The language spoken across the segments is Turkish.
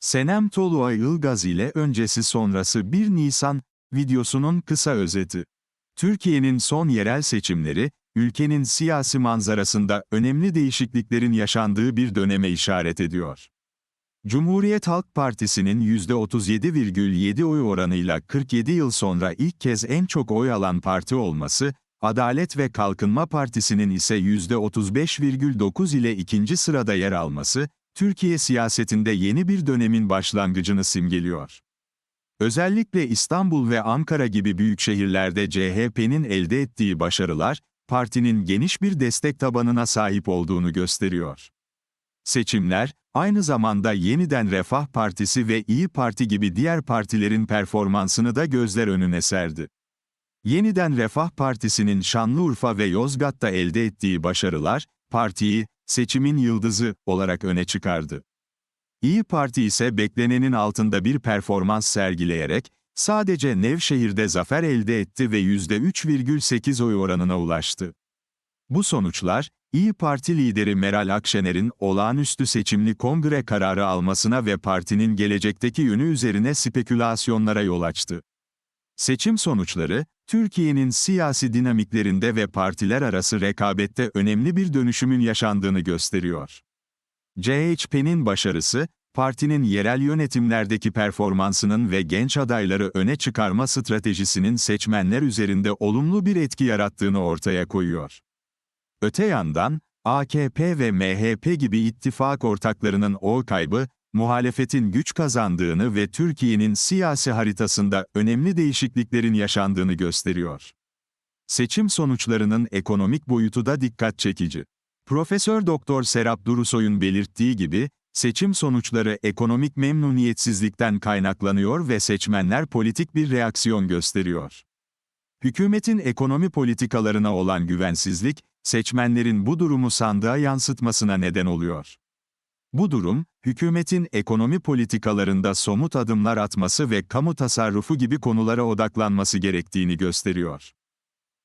Senem Toluay Ilgaz ile öncesi sonrası 1 Nisan videosunun kısa özeti. Türkiye'nin son yerel seçimleri, ülkenin siyasi manzarasında önemli değişikliklerin yaşandığı bir döneme işaret ediyor. Cumhuriyet Halk Partisi'nin %37,7 oy oranıyla 47 yıl sonra ilk kez en çok oy alan parti olması, Adalet ve Kalkınma Partisi'nin ise %35,9 ile ikinci sırada yer alması, Türkiye siyasetinde yeni bir dönemin başlangıcını simgeliyor. Özellikle İstanbul ve Ankara gibi büyük şehirlerde CHP'nin elde ettiği başarılar, partinin geniş bir destek tabanına sahip olduğunu gösteriyor. Seçimler, aynı zamanda yeniden Refah Partisi ve İyi Parti gibi diğer partilerin performansını da gözler önüne serdi. Yeniden Refah Partisi'nin Şanlıurfa ve Yozgat'ta elde ettiği başarılar, partiyi, seçimin yıldızı olarak öne çıkardı. İyi Parti ise beklenenin altında bir performans sergileyerek, sadece Nevşehir'de zafer elde etti ve %3,8 oy oranına ulaştı. Bu sonuçlar, İyi Parti lideri Meral Akşener'in olağanüstü seçimli kongre kararı almasına ve partinin gelecekteki yönü üzerine spekülasyonlara yol açtı. Seçim sonuçları, Türkiye'nin siyasi dinamiklerinde ve partiler arası rekabette önemli bir dönüşümün yaşandığını gösteriyor. CHP'nin başarısı, partinin yerel yönetimlerdeki performansının ve genç adayları öne çıkarma stratejisinin seçmenler üzerinde olumlu bir etki yarattığını ortaya koyuyor. Öte yandan, AKP ve MHP gibi ittifak ortaklarının oy kaybı, muhalefetin güç kazandığını ve Türkiye'nin siyasi haritasında önemli değişikliklerin yaşandığını gösteriyor. Seçim sonuçlarının ekonomik boyutu da dikkat çekici. Profesör Doktor Serap Durusoy'un belirttiği gibi, seçim sonuçları ekonomik memnuniyetsizlikten kaynaklanıyor ve seçmenler politik bir reaksiyon gösteriyor. Hükümetin ekonomi politikalarına olan güvensizlik, seçmenlerin bu durumu sandığa yansıtmasına neden oluyor. Bu durum, hükümetin ekonomi politikalarında somut adımlar atması ve kamu tasarrufu gibi konulara odaklanması gerektiğini gösteriyor.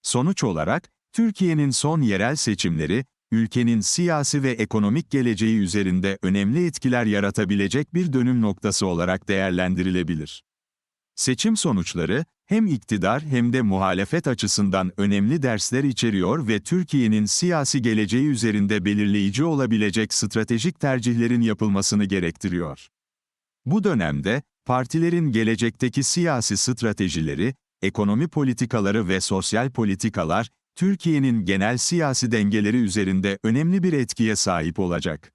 Sonuç olarak, Türkiye'nin son yerel seçimleri, ülkenin siyasi ve ekonomik geleceği üzerinde önemli etkiler yaratabilecek bir dönüm noktası olarak değerlendirilebilir. Seçim sonuçları, hem iktidar hem de muhalefet açısından önemli dersler içeriyor ve Türkiye'nin siyasi geleceği üzerinde belirleyici olabilecek stratejik tercihlerin yapılmasını gerektiriyor. Bu dönemde, partilerin gelecekteki siyasi stratejileri, ekonomi politikaları ve sosyal politikalar, Türkiye'nin genel siyasi dengeleri üzerinde önemli bir etkiye sahip olacak.